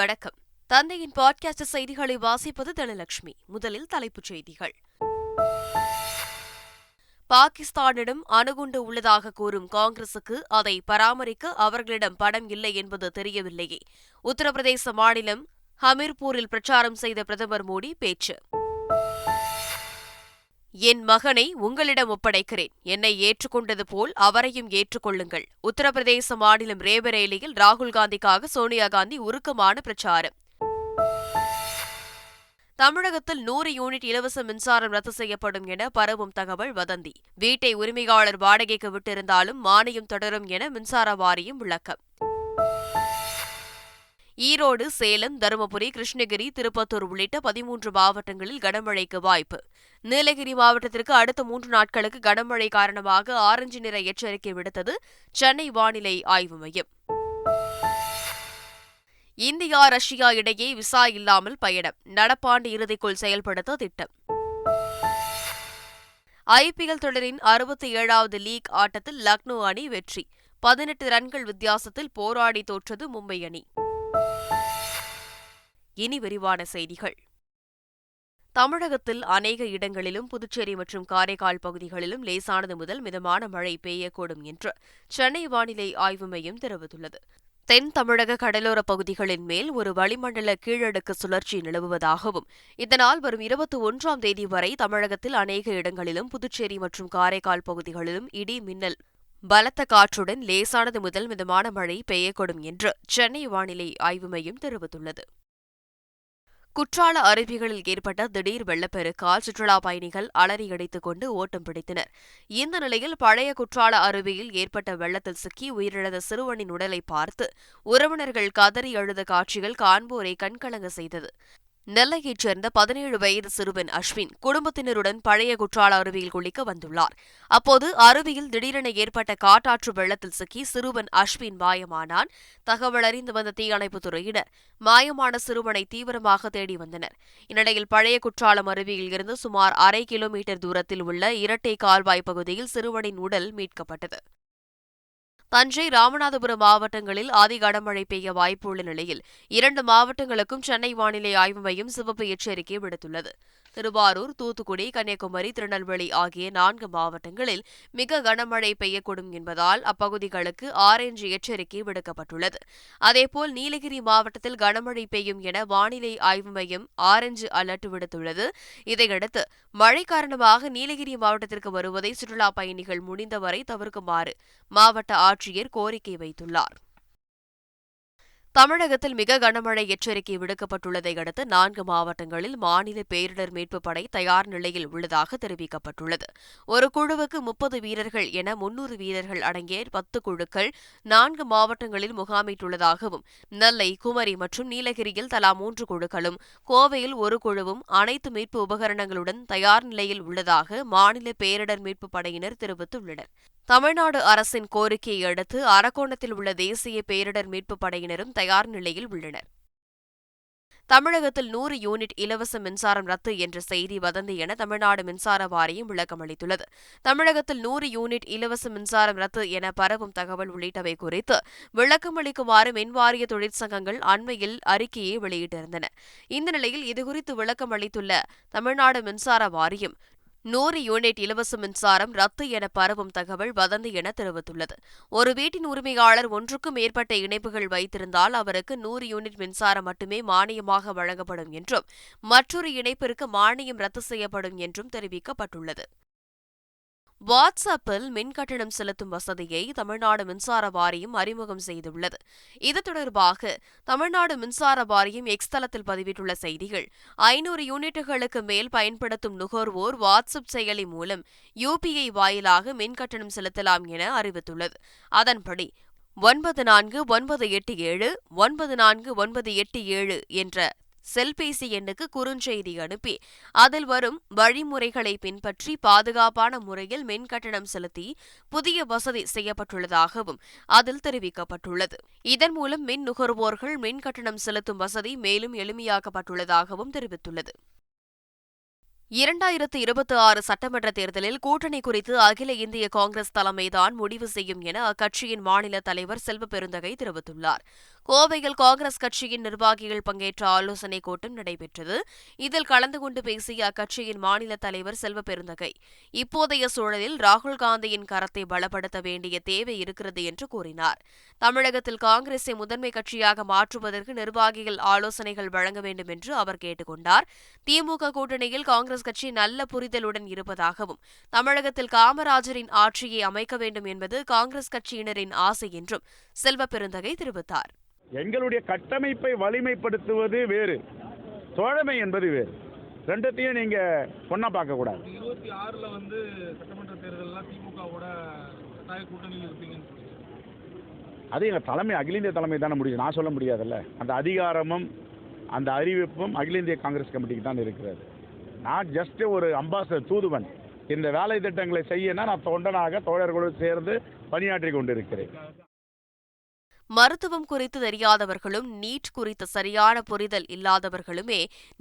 வணக்கம். தந்தையின் பாட்காஸ்ட் செய்திகளை வாசிப்பது தனலட்சுமி. முதலில் தலைப்புச் செய்திகள். பாகிஸ்தானிடம் அணுகுண்டு உள்ளதாக கூறும் காங்கிரசுக்கு அதை பராமரிக்க அவர்களிடம் படம் இல்லை என்பது தெரியவில்லையே. உத்தரப்பிரதேச மாநிலம் ஹமீர்பூரில் பிரச்சாரம் செய்த பிரதமர் மோடி பேச்சு. என் மகனை உங்களிடம் ஒப்படைக்கிறேன். என்னை ஏற்றுக்கொண்டது போல் அவரையும் ஏற்றுக்கொள்ளுங்கள். உத்தரப்பிரதேச மாநிலம் ரேபரேலியில் ராகுல் காந்திக்காக சோனியா காந்தி உருக்கமான பிரச்சாரம். தமிழகத்தில் நூறு யூனிட் இலவச மின்சாரம் ரத்து செய்யப்படும் என பரவும் தகவல் வதந்தி. வீட்டை உரிமையாளர் வாடகைக்கு விட்டிருந்தாலும் மானியம் தொடரும் என மின்சார வாரியம் விளக்கம். ஈரோடு சேலம் தருமபுரி கிருஷ்ணகிரி திருப்பத்தூர் உள்ளிட்ட பதிமூன்று மாவட்டங்களில் கனமழைக்கு வாய்ப்பு. நீலகிரி மாவட்டத்திற்கு அடுத்த மூன்று நாட்களுக்கு கனமழை காரணமாக ஆரஞ்சு நிற எச்சரிக்கை விடுத்தது சென்னை வானிலை ஆய்வு மையம். இந்தியா ரஷ்யா இடையே விசா இல்லாமல் பயணம். நடப்பாண்டு இறுதிக்குள் செயல்படுத்த திட்டம். ஐபிஎல் தொடரின் அறுபத்தி ஏழாவது லீக் ஆட்டத்தில் லக்னோ அணி வெற்றி. பதினெட்டு ரன்கள் வித்தியாசத்தில் போராடி தோற்றது மும்பை அணி. இனி விரிவான செய்திகள். தமிழகத்தில் அநேக இடங்களிலும் புதுச்சேரி மற்றும் காரைக்கால் பகுதிகளிலும் லேசானது முதல் மிதமான மழை பெய்யக்கூடும் என்று சென்னை வானிலை ஆய்வு மையம் தெரிவித்துள்ளது. தென் தமிழக கடலோரப் பகுதிகளின் மேல் ஒரு வளிமண்டல கீழடுக்கு சுழற்சி நிலவுவதாகவும் இதனால் வரும் இருபத்தி ஒன்றாம் தேதி வரை தமிழகத்தில் அநேக இடங்களிலும் புதுச்சேரி மற்றும் காரைக்கால் பகுதிகளிலும் இடி மின்னல் பலத்த காற்றுடன் லேசானது முதல் மிதமான மழை பெய்யக்கூடும் என்று சென்னை வானிலை ஆய்வு மையம் தெரிவித்துள்ளது. குற்றால அருவிகளில் ஏற்பட்ட திடீர் வெள்ளப்பெருக்கால் சுற்றுலா பயணிகள் அலறியடித்துக் கொண்டு ஓட்டம் பிடித்தனர். இந்த நிலையில் பழைய குற்றால அருவியில் ஏற்பட்ட வெள்ளத்தில் சிக்கி உயிரிழந்த சிறுவனின் உடலை பார்த்து உறவினர்கள் கதறி அழுத காட்சிகள் காண்போரை கண்கலங்க செய்தது. நெல்லையைச் சேர்ந்த பதினேழு வயது சிறுவன் அஸ்வின் குடும்பத்தினருடன் பழைய குற்றால அருவியில் குளிக்க வந்துள்ளார். அப்போது அருவியில் திடீரென ஏற்பட்ட காட்டாற்று வெள்ளத்தில் சிக்கி சிறுவன் அஸ்வின் மாயமானான். தகவல் அறிந்து வந்த தீயணைப்புத் துறையினர் மாயமான சிறுவனை தீவிரமாக தேடி வந்தனர். இந்நிலையில் பழைய குற்றாலம் அருவியில் இருந்து சுமார் அரை கிலோமீட்டர் தூரத்தில் உள்ள இரட்டை கால்வாய் பகுதியில் சிறுவனின் உடல் மீட்கப்பட்டது. தஞ்சை ராமநாதபுரம் மாவட்டங்களில் அதி கனமழை பெய்ய வாய்ப்புள்ள நிலையில் இரண்டு மாவட்டங்களுக்கும் சென்னை வானிலை ஆய்வு மையம் சிவப்பு எச்சரிக்கை விடுத்துள்ளது. திருவாரூர் தூத்துக்குடி கன்னியாகுமரி திருநெல்வேலி ஆகிய நான்கு மாவட்டங்களில் மிக கனமழை பெய்யக்கூடும் என்பதால் அப்பகுதிகளுக்கு ஆரஞ்சு எச்சரிக்கை விடுக்கப்பட்டுள்ளது. அதேபோல் நீலகிரி மாவட்டத்தில் கனமழை பெய்யும் என வானிலை ஆய்வு மையம் ஆரஞ்சு அலர்ட் விடுத்துள்ளது. இதையடுத்து மழை காரணமாக நீலகிரி மாவட்டத்திற்கு வருவதை சுற்றுலாப் பயணிகள் முடிந்தவரை தவிர்க்குமாறு மாவட்ட ஆட்சியர் கோரிக்கை வைத்துள்ளார். தமிழகத்தில் மிக கனமழை எச்சரிக்கை விடுக்கப்பட்டுள்ளதை அடுத்து நான்கு மாவட்டங்களில் மாநில பேரிடர் மீட்புப் படை தயார் நிலையில் உள்ளதாக தெரிவிக்கப்பட்டுள்ளது. ஒரு குழுவுக்கு முப்பது வீரர்கள் என முன்னூறு வீரர்கள் அடங்கிய பத்து குழுக்கள் நான்கு மாவட்டங்களில் முகாமிட்டுள்ளதாகவும் நெல்லை குமரி மற்றும் நீலகிரியில் தலா மூன்று குழுக்களும் கோவையில் ஒரு குழுவும் அனைத்து மீட்பு உபகரணங்களுடன் தயார் நிலையில் உள்ளதாக மாநில பேரிடர் மீட்புப் படையினர் தெரிவித்துள்ளனர். தமிழ்நாடு அரசின் கோரிக்கையை அடுத்து அரக்கோணத்தில் உள்ள தேசிய பேரிடர் மீட்புப் படையினரும் தயார் நிலையில் உள்ளனர். தமிழகத்தில் நூறு யூனிட் இலவச மின்சாரம் ரத்து என்ற செய்தி வதந்தி என தமிழ்நாடு மின்சார வாரியம் விளக்கமளித்துள்ளது தமிழகத்தில் நூறு யூனிட் இலவச மின்சாரம் ரத்து என பரவும் தகவல் உள்ளிட்டவை குறித்து விளக்கமளிக்குமாறு மின்வாரிய தொழிற்சங்கங்கள் அண்மையில் அறிக்கையை வெளியிட்டிருந்தன. இந்த நிலையில் இதுகுறித்து விளக்கம் அளித்துள்ள தமிழ்நாடு மின்சார வாரியம் நூறு யூனிட் இலவச மின்சாரம் ரத்து என பரவும் தகவல் வதந்தி என தெரிவித்துள்ளது. ஒரு வீட்டின் உரிமையாளர் ஒன்றுக்கும் மேற்பட்ட இணைப்புகள் வைத்திருந்தால் அவருக்கு நூறு யூனிட் மின்சாரம் மட்டுமே மானியமாக வழங்கப்படும் என்றும் மற்றொரு இணைப்பிற்கு மானியம் ரத்து செய்யப்படும் என்றும் தெரிவிக்கப்பட்டுள்ளது. வாட்ஸ்அப்பில் மின் கட்டணம் செலுத்தும் வசதியை தமிழ்நாடு மின்சார வாரியம் அறிமுகம் செய்துள்ளது. இது தொடர்பாக தமிழ்நாடு மின்சார வாரியம் எக்ஸ் தளத்தில் பதிவிட்டுள்ள செய்திகள் ஐநூறு யூனிட்டுகளுக்கு மேல் பயன்படுத்தும் நுகர்வோர் வாட்ஸ்அப் செயலி மூலம் யுபிஐ வாயிலாக மின் கட்டணம் செலுத்தலாம் என அறிவித்துள்ளது. அதன்படி ஒன்பது நான்கு ஒன்பது எட்டு ஏழு ஒன்பது நான்கு ஒன்பது எட்டு ஏழு என்ற செல்பேசி எண்ணுக்கு குறுஞ்செய்தி அனுப்பி அதில் வரும் வழிமுறைகளை பின்பற்றி பாதுகாப்பான முறையில் மின்கட்டணம் செலுத்தி புதிய வசதி செய்யப்பட்டுள்ளதாகவும் அதில் தெரிவிக்கப்பட்டுள்ளது. இதன் மூலம் மின் நுகர்வோர்கள் மின்கட்டணம் செலுத்தும் வசதி மேலும் எளிமையாக்கப்பட்டுள்ளதாகவும் தெரிவித்துள்ளது. இரண்டாயிரத்து இருபத்தி ஆறு சட்டமன்ற தேர்தலில் கூட்டணி குறித்து அகில இந்திய காங்கிரஸ் தலைமைதான் முடிவு செய்யும் என அக்கட்சியின் மாநில தலைவர் செல்வ பெருந்தகை தெரிவித்துள்ளார். கோவையில் காங்கிரஸ் கட்சியின் நிர்வாகிகள் பங்கேற்ற ஆலோசனைக் கூட்டம் நடைபெற்றது. இதில் கலந்து கொண்டு பேசிய அக்கட்சியின் மாநில தலைவர் செல்வ பெருந்தகை இப்போதைய சூழலில் ராகுல் காந்தியின் கரத்தை பலப்படுத்த வேண்டிய தேவை இருக்கிறது என்று கூறினார். தமிழகத்தில் காங்கிரஸை முதன்மை கட்சியாக மாற்றுவதற்கு நிர்வாகிகள் ஆலோசனைகள் வழங்க வேண்டும் என்று அவர் கேட்டுக் கொண்டார் திமுக கூட்டணியில் காங்கிரஸ் கட்சி நல்ல புரிதலுடன் இருப்பதாகவும் தமிழகத்தில் காமராஜரின் ஆட்சியை அமைக்க வேண்டும் என்பது காங்கிரஸ் கட்சியினரின் ஆசை என்றும் செல்வ பெருந்தகை தெரிவித்தார். எங்களுடைய கட்டமைப்பை வலிமைப்படுத்துவது வேறு தோழமை என்பது வேறு. ரெண்டத்தையும் நீங்க ஒண்ணா பார்க்க கூடாது. இருபத்தி ஆறுல வந்து சட்டமன்ற தேர்தல்லாம் திமுகவோட கட்டாய கூட்டணியில் இருப்பீங்கன்னு சொன்னீங்க அது எங்க தலைமை அகில இந்திய தலைமை தானே முடியும். நான் சொல்ல முடியாதுல்ல. அந்த அதிகாரமும் அந்த அறிவிப்பும் அகில இந்திய காங்கிரஸ் கமிட்டிக்கு தான் இருக்கிறது. நான் ஜஸ்ட் ஒரு அம்பாசடர் தூதுவன். இந்த வேலை திட்டங்களை செய்யனா நான் தொண்டனாக தோழர்களோடு சேர்ந்து பணியாற்றி கொண்டிருக்கிறேன். மருத்துவம் குறித்து தெரியாதவர்களும் நீட் குறித்த சரியான புரிதல் இல்லாதவர்களுமே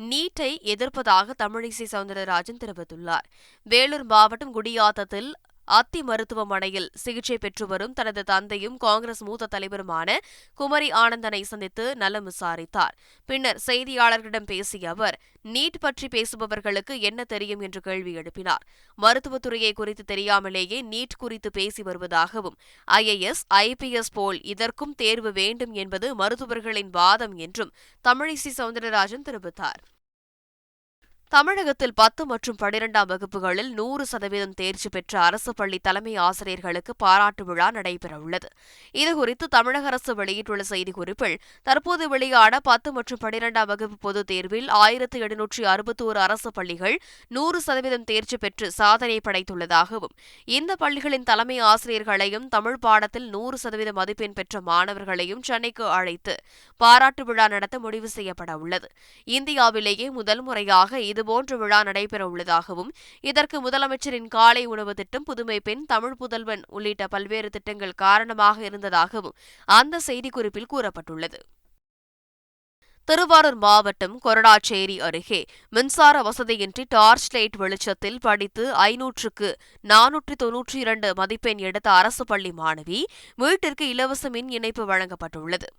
நீட்டை எதிர்ப்பதாக தமிழிசை சவுந்தரராஜன் தெரிவித்துள்ளார். வேலூர் மாவட்டம் குடியாத்தத்தில் அத்தி மருத்துவமனையில் சிகிச்சை பெற்று வரும் தனது தந்தையும் காங்கிரஸ் மூத்த தலைவருமான குமரி ஆனந்தனை சந்தித்து நலம் விசாரித்தார். பின்னர் செய்தியாளர்களிடம் பேசிய அவர் நீட் பற்றி பேசுபவர்களுக்கு என்ன தெரியும்? என்று கேள்வி எழுப்பினார். மருத்துவத்துறையை குறித்து தெரியாமலேயே நீட் குறித்து பேசி வருவதாகவும் ஐஏஎஸ் ஐபிஎஸ் போல் இதற்கும் தேர்வு வேண்டும் என்பது மருத்துவர்களின் வாதம் என்றும் தமிழிசை சவுந்தரராஜன் தெரிவித்தார். தமிழகத்தில் பத்து மற்றும் பனிரெண்டாம் வகுப்புகளில் நூறு சதவீதம் தேர்ச்சி பெற்ற அரசு பள்ளி தலைமை ஆசிரியர்களுக்கு பாராட்டு விழா நடைபெறவுள்ளது. இதுகுறித்து தமிழக அரசு வெளியிட்டுள்ள செய்திக்குறிப்பில் தற்போது வெளியான பத்து மற்றும் பனிரெண்டாம் வகுப்பு பொதுத் தேர்வில் ஆயிரத்து எழுநூற்றி அறுபத்தோரு அரசு பள்ளிகள் நூறு சதவீதம் தேர்ச்சி பெற்று சாதனை படைத்துள்ளதாகவும் இந்த பள்ளிகளின் தலைமை ஆசிரியர்களையும் தமிழ் பாடத்தில் நூறு சதவீத மதிப்பெண் பெற்ற மாணவர்களையும் சென்னைக்கு அழைத்து பாராட்டு விழா நடத்த முடிவு செய்யப்பட உள்ளது இந்தியாவிலேயே முதல் முறையாக இது இதுபோன்ற விழா நடைபெறவுள்ளதாகவும் இதற்கு முதலமைச்சரின் காலை உணவு திட்டம் புதுமை பெண் தமிழ் புதல்வன் உள்ளிட்ட பல்வேறு திட்டங்கள் காரணமாக இருந்ததாகவும் அந்த செய்திக்குறிப்பில் கூறப்பட்டுள்ளது. திருவாரூர் மாவட்டம் கொரடாச்சேரி அருகே மின்சார வசதியின்றி டார்ச் லைட் வெளிச்சத்தில் படித்து ஐநூற்றுக்கு நானூற்றி தொன்னூற்றி இரண்டு மதிப்பெண் எடுத்த அரசு பள்ளி மாணவி வீட்டிற்கு இலவச மின் இணைப்பு வழங்கப்பட்டுள்ளது.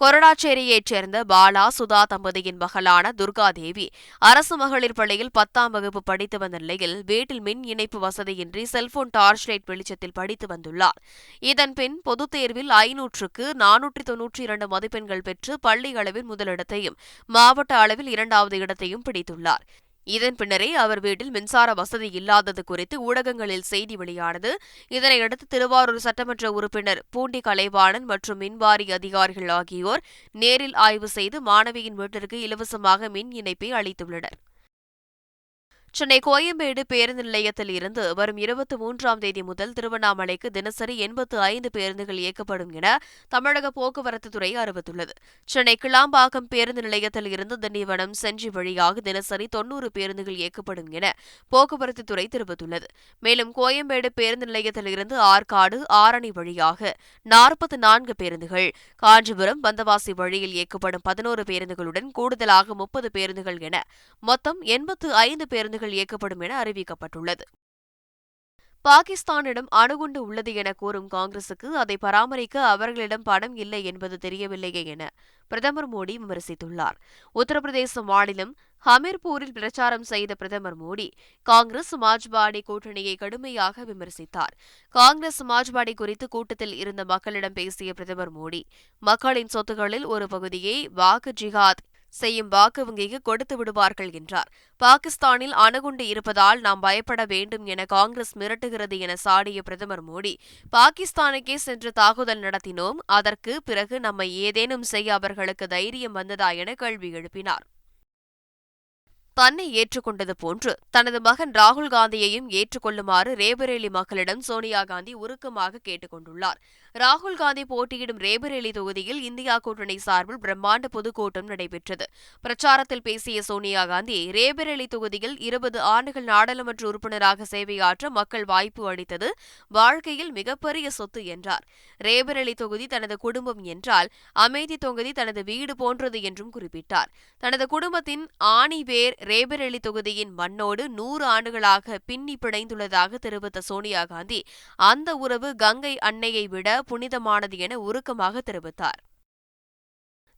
கொரடாச்சேரியைச் சேர்ந்த பாலா சுதா தம்பதியின் மகளான துர்காதேவி அரசு மகளிர் பள்ளியில் பத்தாம் வகுப்பு படித்து வந்த நிலையில் வீட்டில் மின் இணைப்பு வசதியின்றி செல்போன் டார்ச் லைட் வெளிச்சத்தில் படித்து வந்துள்ளார். இதன்பின் பொதுத் தேர்வில் ஐநூற்றுக்கு நானூற்றி தொன்னூற்றி இரண்டு மதிப்பெண்கள் பெற்று பள்ளி அளவில் முதலிடத்தையும் மாவட்ட அளவில் இரண்டாவது இடத்தையும் பிடித்துள்ளார். இதன் பின்னரே அவர் வீட்டில் மின்சார வசதி இல்லாதது குறித்து ஊடகங்களில் செய்தி வெளியானது. இதனையடுத்து திருவாரூர் சட்டமன்ற உறுப்பினர் பூண்டி கலைவாணன் மற்றும் மின்வாரி அதிகாரிகள் ஆகியோர் நேரில் ஆய்வு செய்து மாணவியின் வீட்டிற்கு இலவசமாக மின் இணைப்பை அளித்துள்ளனர். சென்னை கோயம்பேடு பேருந்து நிலையத்தில் இருந்து வரும் இருபத்தி மூன்றாம் தேதி முதல் திருவண்ணாமலைக்கு தினசரி எண்பத்து ஐந்து பேருந்துகள் இயக்கப்படும் என தமிழக போக்குவரத்து துறை அறிவித்துள்ளது. சென்னை கிளாம்பாக்கம் பேருந்து நிலையத்தில் இருந்து திண்டிவனம் செஞ்சி வழியாக தினசரி தொன்னூறு பேருந்துகள் இயக்கப்படும் என போக்குவரத்து துறை தெரிவித்துள்ளது. மேலும் கோயம்பேடு பேருந்து நிலையத்தில் இருந்து ஆற்காடு ஆரணி வழியாக நாற்பத்தி நான்கு பேருந்துகள் காஞ்சிபுரம் பந்தவாசி வழியில் இயக்கப்படும் பதினோரு பேருந்துகளுடன் கூடுதலாக முப்பது பேருந்துகள் என மொத்தம் எண்பத்து ஐந்து பேருந்துகள் இயக்கப்படும் என அறிவிக்கப்பட்டுள்ளது. பாகிஸ்தானிடம் அணுகுண்டு உள்ளது என கூறும் காங்கிரசுக்கு அதை பராமரிக்க அவர்களிடம் பணம் இல்லை என்பது தெரியவில்லையே என பிரதமர் மோடி விமர்சித்துள்ளார். உத்தரப்பிரதேச மாநிலம் ஹமீர்பூரில் பிரச்சாரம் செய்த பிரதமர் மோடி காங்கிரஸ் சமாஜ்வாடி கூட்டணியை கடுமையாக விமர்சித்தார். காங்கிரஸ் சமாஜ்வாடி குறித்து கூட்டத்தில் இருந்த மக்களிடம் பேசிய பிரதமர் மோடி மக்களின் சொத்துகளில் ஒரு பகுதியை வாக்கு ஜிஹாத் செய்யும் வாக்கு வங்கிக்கு கொடுத்து விடுவார்கள் என்றார். பாகிஸ்தானில் அணுகுண்டு இருப்பதால் நாம் பயப்பட வேண்டும் என காங்கிரஸ் மிரட்டுகிறது என சாடிய பிரதமர் மோடி பாகிஸ்தானுக்கே சென்று தாக்குதல் நடத்தினோம் அதற்கு பிறகு நம்மை ஏதேனும் செய்ய அவர்களுக்கு தைரியம் வந்ததா என கேள்வி எழுப்பினார். தன்னை ஏற்றுக்கொண்டது போன்று தனது மகன் ராகுல் காந்தியையும் ஏற்றுக்கொள்ளுமாறு ரேபரேலி மக்களிடம் சோனியா காந்தி உருக்கமாக கேட்டுக்கொண்டுள்ளார். ராகுல் காந்தி போட்டியிடும் ரேபரேலி தொகுதியில் இந்தியா கூட்டணி சார்பில் பிரம்மாண்ட பொதுக்கூட்டம் நடைபெற்றது. பிரச்சாரத்தில் பேசிய சோனியா காந்தி ரேபரேலி தொகுதியில் இருபது ஆண்டுகள் நாடாளுமன்ற உறுப்பினராக சேவையாற்ற மக்கள் வாய்ப்பு அளித்தது வாழ்க்கையில் மிகப்பெரிய சொத்து என்றார். ரேபரேலி தொகுதி தனது குடும்பம் என்றால் அமைதி தொகுதி தனது வீடு போன்றது என்றும் குறிப்பிட்டார். தனது குடும்பத்தின் ஆணி வேர் ரேபரேலி தொகுதியின் மண்ணோடு நூறு ஆண்டுகளாக பின்னி பிணைந்துள்ளதாக தெரிவித்த சோனியா காந்தி அந்த உறவு கங்கை அன்னையை விட புனிதமானது என உருக்கமாக தெரிவித்தார்.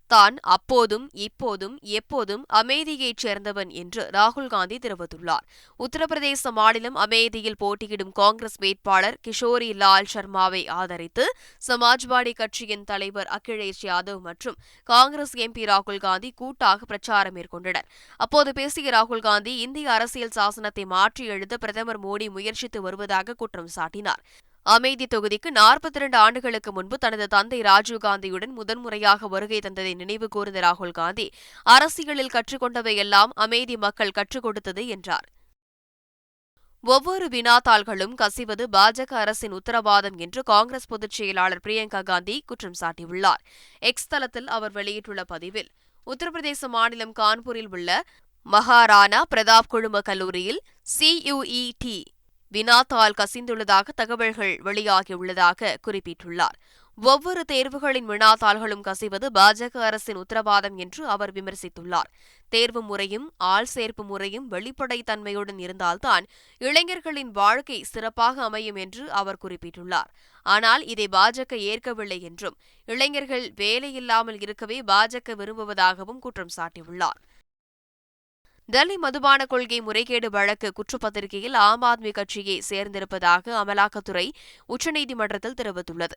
தான் அப்போதும் இப்போதும் எப்போதும் அமேதியைச் சேர்ந்தவன் என்று ராகுல் காந்தி தெரிவித்துள்ளார். உத்தரப்பிரதேச மாநிலம் அமேதியில் போட்டியிடும் காங்கிரஸ் வேட்பாளர் கிஷோரி லால் சர்மாவை ஆதரித்து சமாஜ்வாடி கட்சியின் தலைவர் அகிலேஷ் யாதவ் மற்றும் காங்கிரஸ் எம்பி ராகுல் காந்தி கூட்டாக பிரச்சாரம் மேற்கொண்டனர். அப்போது பேசிய ராகுல் காந்தி இந்திய அரசியல் சாசனத்தை மாற்றி எழுத பிரதமர் மோடி முயற்சித்து வருவதாக குற்றம் சாட்டினார். அமேதி தொகுதிக்கு நாற்பத்தி இரண்டு ஆண்டுகளுக்கு முன்பு தனது தந்தை ராஜீவ்காந்தியுடன் முதன்முறையாக வருகை தந்ததை நினைவு கூர்ந்த ராகுல் காந்தி அரசியலில் கற்றுக்கொண்டவையெல்லாம் அமேதி மக்கள் கற்றுக் கொடுத்தது என்றார். ஒவ்வொரு வினாத்தாள்களும் கசிவது பாஜக அரசின் உத்தரவாதம் என்று காங்கிரஸ் பொதுச் செயலாளர் பிரியங்கா காந்தி குற்றம் சாட்டியுள்ளார். எக்ஸ் தளத்தில் அவர் வெளியிட்டுள்ள பதிவில் உத்தரப்பிரதேச மாநிலம் கான்பூரில் உள்ள மகாராணா பிரதாப் குழும கல்லூரியில் சியுஇடி வினாத்தால் கசிந்துள்ளதாக தகவல்கள் வெளியாகியுள்ளதாக குறிப்பிட்டுள்ளார். ஒவ்வொரு தேர்வுகளின் வினாத்தாள்களும் கசிவது பாஜக அரசின் உத்தரவாதம் என்று அவர் விமர்சித்துள்ளார். தேர்வு முறையும் ஆள் சேர்ப்பு முறையும் வெளிப்படைத்தன்மையுடன் இருந்தால்தான் இளைஞர்களின் வாழ்க்கை சிறப்பாக அமையும் என்று அவர் குறிப்பிட்டுள்ளார். ஆனால் இதை பாஜக ஏற்கவில்லை என்றும் இளைஞர்கள் வேலையில்லாமல் இருக்கவே பாஜக விரும்புவதாகவும் குற்றம் சாட்டியுள்ளார். டெல்லி மதுபான கொள்கை முறைகேடு வழக்கு குற்றப்பத்திரிகையில் ஆம் ஆத்மி கட்சியை சேர்ந்திருப்பதாக அமலாக்கத்துறை உச்சநீதிமன்றத்தில் தெரிவித்துள்ளது.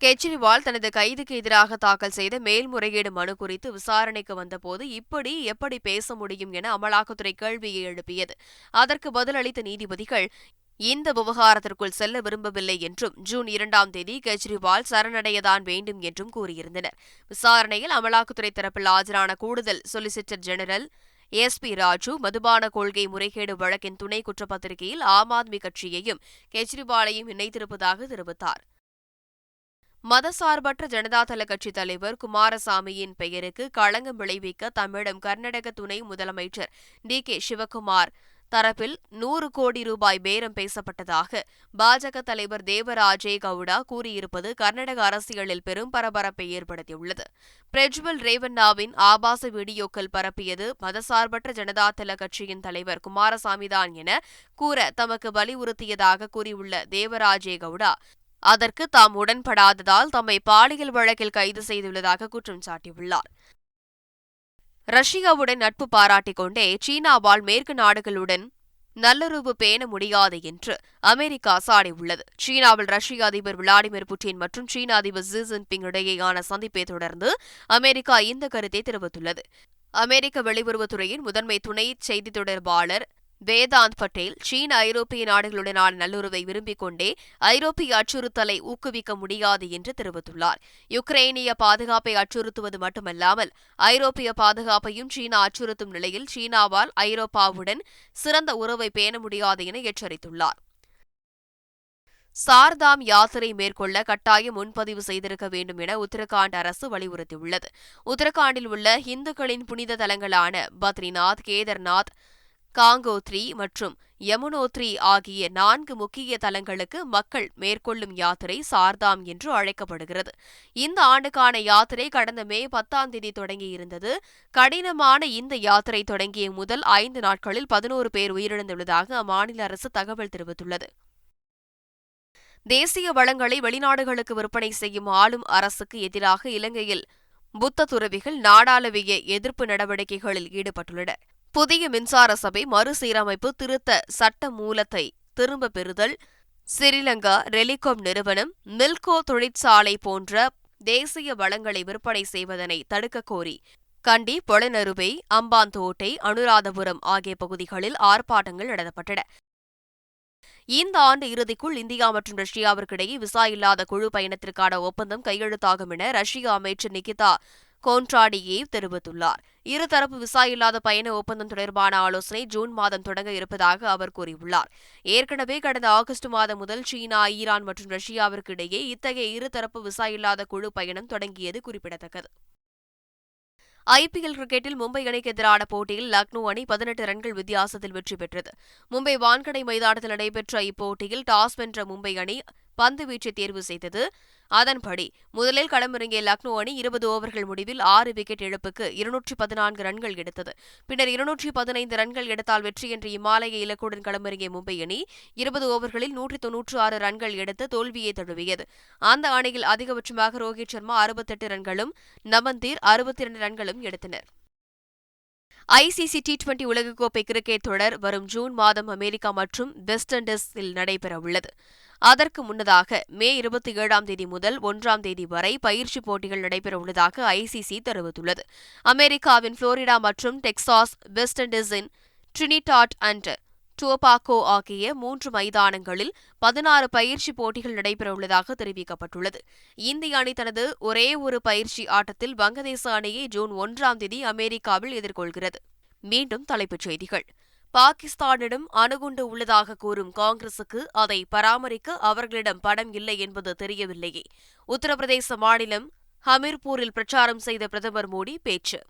கெஜ்ரிவால் தனது கைதுக்கு எதிராக தாக்கல் செய்த மேல்முறையீடு மனு குறித்து விசாரணைக்கு வந்தபோது இப்படி எப்படி பேச முடியும் என அமலாக்கத்துறை கேள்வியை எழுப்பியது. அதற்கு பதிலளித்த நீதிபதிகள் இந்த விவகாரத்திற்குள் செல்ல விரும்பவில்லை என்றும் ஜூன் இரண்டாம் தேதி கெஜ்ரிவால் சரணடையதான் வேண்டும் என்றும் கூறியிருந்தனர். விசாரணையில் அமலாக்கத்துறை தரப்பில் ஆஜரான கூடுதல் சொலிசிட்டர் ஜெனரல் எஸ்பி ராஜு மதுபான கொள்கை முறைகேடு வழக்கின் துணை குற்றப்பத்திரிகையில் ஆம் ஆத்மி கட்சியையும் கெஜ்ரிவாலையும் இணைத்திருப்பதாக தெரிவித்தார். மதசார்பற்ற ஜனதாதள கட்சித் தலைவர் குமாரசாமியின் பெயருக்கு களங்கம் விளைவிக்க தம்மிடம் கர்நாடக துணை முதலமைச்சர் டி கே சிவக்குமார் தரப்பில் நூறு கோடி ரூபாய் பேரம் பேசப்பட்டதாக பாஜக தலைவர் தேவராஜே கவுடா கூறியிருப்பது கர்நாடக அரசியலில் பெரும் பரபரப்பை ஏற்படுத்தியுள்ளது. பிரஜ்வல் ரேவண்ணாவின் ஆபாச வீடியோக்கள் பரப்பியது மதசார்பற்ற ஜனதாதள கட்சியின் தலைவர் குமாரசாமிதான் என கூற தமக்கு வலியுறுத்தியதாக கூறியுள்ள தேவராஜே கவுடா அதற்கு தாம் உடன்படாததால் தம்மை பாலியல் வழக்கில் கைது செய்துள்ளதாக குற்றம் சாட்டியுள்ளார். ரஷ்யாவுடன் நட்பு பாராட்டிக் கொண்டே சீனாவால் மேற்கு நாடுகளுடன் நல்லுறவு பேண முடியாது என்று அமெரிக்கா சாடியுள்ளது. சீனாவில் ரஷ்ய அதிபர் விளாடிமிர் புட்டின் மற்றும் சீன அதிபர் ஜி ஜின்பிங் இடையேயான சந்திப்பை தொடர்ந்து அமெரிக்கா இந்த கருத்தை தெரிவித்துள்ளது. அமெரிக்க வெளியுறவுத்துறையின் முதன்மை துணை செய்தி தொடர்பாளர் வேதாந்த் பட்டேல் சீன ஐரோப்பிய நாடுகளுடனான நல்லுறவை விரும்பிக் கொண்டே ஐரோப்பிய அச்சுறுத்தலை ஊக்குவிக்க முடியாது என்று தெரிவித்துள்ளார். யுக்ரைனிய பாதுகாப்பை அச்சுறுத்துவது மட்டுமல்லாமல் ஐரோப்பிய பாதுகாப்பையும் சீனா அச்சுறுத்தும் நிலையில் சீனாவால் ஐரோப்பாவுடன் சிறந்த உறவை பேண முடியாது என எச்சரித்துள்ளார். சார்தாம் யாத்திரை மேற்கொள்ள கட்டாயம் முன்பதிவு செய்திருக்க வேண்டும் என உத்தரகாண்ட் அரசு வலியுறுத்தியுள்ளது. உத்தரகாண்டில் உள்ள இந்துக்களின் புனித தலங்களான பத்ரிநாத் கேதர்நாத் காங்கோத்ரி மற்றும் யமுனோத்ரி ஆகிய நான்கு முக்கிய தலங்களுக்கு மக்கள் மேற்கொள்ளும் யாத்திரை சார்தாம் என்று அழைக்கப்படுகிறது. இந்த ஆண்டுக்கான யாத்திரை கடந்த மே பத்தாம் தேதி தொடங்கியிருந்தது. கடினமான இந்த யாத்திரை தொடங்கிய முதல் ஐந்து நாட்களில் பதினோரு பேர் உயிரிழந்துள்ளதாக அம்மாநில அரசு தகவல் தெரிவித்துள்ளது. தேசிய வளங்களை வெளிநாடுகளுக்கு விற்பனை செய்யும் ஆளும் அரசுக்கு எதிராக இலங்கையில் புத்த துறவிகள் நாடாளவிய எதிர்ப்பு நடவடிக்கைகளில் ஈடுபட்டுள்ளனர். புதிய மின்சார சபை மறுசீரமைப்பு திருத்த சட்ட மூலத்தை திரும்ப பெறுதல். சிறிலங்கா ரெலிகாம் நிறுவனம் மில்கோ தொழிற்சாலை போன்ற தேசிய வளங்களை விற்பனை செய்வதனை தடுக்க கோரி. கண்டி பொலனருவை அம்பாந்தோட்டை அனுராதபுரம் ஆகிய பகுதிகளில் ஆர்ப்பாட்டங்கள் நடத்தப்பட்டன. இந்த ஆண்டு இறுதிக்குள் இந்தியா மற்றும் ரஷ்யாவிற்கிடையே விசா இல்லாத குழு பயணத்திற்கான ஒப்பந்தம் கையெழுத்தாகும் என ரஷ்ய அமைச்சர் நிகிதா கோன்ட்ராடியேவ் தெரிவித்துள்ளார். இருதரப்பு விசா இல்லாத பயண ஒப்பந்தம் தொடர்பான ஆலோசனை ஜூன் மாதம் தொடங்க இருப்பதாக அவர் கூறியுள்ளார். ஏற்கனவே கடந்த ஆகஸ்ட் மாதம் முதல் சீனா ஈரான் மற்றும் ரஷ்யாவிற்கு இடையே இத்தகைய இருதரப்பு விசா இல்லாத குழு பயணம் தொடங்கியது குறிப்பிடத்தக்கது. ஐபிஎல் கிரிக்கெட்டில் மும்பை அணிக்கு எதிரான போட்டியில் லக்னோ அணி பதினெட்டு ரன்கள் வித்தியாசத்தில் வெற்றி பெற்றது. மும்பை வான்கடை மைதானத்தில் நடைபெற்ற இப்போட்டியில் டாஸ் வென்ற மும்பை அணி பந்து வீச்சை தேர்வு செய்தது. அதன்படி முதலில் களமிறங்கிய லக்னோ அணி இருபது ஓவர்கள் முடிவில் ஆறு விக்கெட் இழப்புக்கு இருநூற்றி பதினான்கு ரன்கள் எடுத்தது. பின்னர் இருநூற்றி பதினைந்து ரன்கள் எடுத்தால் வெற்றி என்ற இமாலய இலக்குடன் களமிறங்கிய மும்பை அணி இருபது ஓவர்களில் நூற்றி தொன்னூற்று ஆறு ரன்கள் எடுத்து தோல்வியை தழுவியது. அந்த அணியில் அதிகபட்சமாக ரோஹித் சர்மா அறுபத்தெட்டு ரன்களும் நமந்தீர் அறுபத்தி இரண்டு ரன்களும் எடுத்தனர். ஐசிசி டி டுவெண்டி உலகக்கோப்பை கிரிக்கெட் தொடர் வரும் ஜூன் மாதம் அமெரிக்கா மற்றும் வெஸ்ட் இண்டீஸில் நடைபெறவுள்ளது. அதற்கு முன்னதாக மே இருபத்தி ஏழாம் தேதி முதல் ஒன்றாம் தேதி வரை பயிற்சி போட்டிகள் நடைபெறவுள்ளதாக ஐசிசி தெரிவித்துள்ளது. அமெரிக்காவின் புளோரிடா மற்றும் டெக்சாஸ் வெஸ்ட் இண்டீஸின் ட்ரினிடாட் அண்ட் டோபாக்கோ ஆகிய மூன்று மைதானங்களில் பதினாறு பயிற்சி போட்டிகள் நடைபெறவுள்ளதாக தெரிவிக்கப்பட்டுள்ளது. இந்திய அணி தனது ஒரே ஒரு பயிற்சி ஆட்டத்தில் வங்கதேச அணியை ஜூன் ஒன்றாம் தேதி அமெரிக்காவில் எதிர்கொள்கிறது. மீண்டும் தலைப்புச் செய்திகள். பாகிஸ்தானிடம் அணுகுண்டு உள்ளதாக கூறும் காங்கிரசுக்கு அதை பராமரிக்க அவர்களிடம் படம் இல்லை என்பது தெரியவில்லையே. உத்தரப்பிரதேச மாநிலம் ஹமீர்பூரில் பிரச்சாரம் செய்த பிரதமர் மோடி பேச்சு.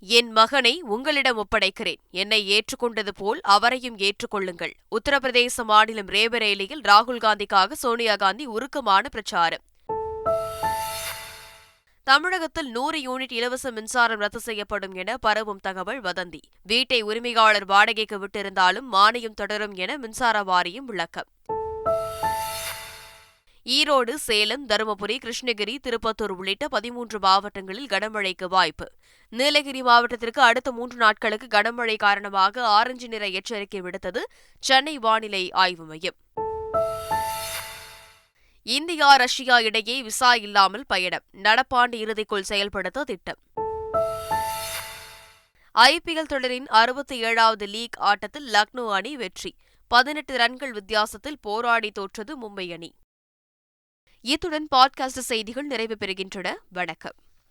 என் மகனை உங்களிடம் ஒப்படைக்கிறேன். என்னை ஏற்றுக்கொண்டது போல் அவரையும் ஏற்றுக்கொள்ளுங்கள். உத்தரப்பிரதேச மாநிலம் ரேபரேலியில் ராகுல் காந்திக்காக சோனியா காந்தி உருக்கமான பிரச்சாரம். தமிழகத்தில் நூறு யூனிட் இலவச மின்சாரம் ரத்து செய்யப்படும் என பரவும் தகவல் வதந்தி. வீட்டை உரிமையாளர் வாடகைக்கு விட்டிருந்தாலும் மானியம் தொடரும் என மின்சார வாரியம் விளக்கம். ஈரோடு சேலம் தருமபுரி கிருஷ்ணகிரி திருப்பத்தூர் உள்ளிட்ட பதிமூன்று மாவட்டங்களில் கனமழைக்கு வாய்ப்பு. நீலகிரி மாவட்டத்திற்கு அடுத்த மூன்று நாட்களுக்கு கனமழை காரணமாக ஆரஞ்சு நிற எச்சரிக்கை விடுத்தது சென்னை வானிலை ஆய்வு மையம். இந்தியா ரஷ்யா இடையே விசா இல்லாமல் பயணம். நடப்பாண்டு இறுதிக்குள் செயல்படுத்த திட்டம். ஐபிஎல் தொடரின் அறுபத்தி ஏழாவது லீக் ஆட்டத்தில் லக்னோ அணி வெற்றி. பதினெட்டு ரன்கள் வித்தியாசத்தில் போராடி தோற்றது மும்பை அணி. இத்துடன் பாட்காஸ்ட் செய்திகள் நிறைவு பெறுகின்றன. வணக்கம்.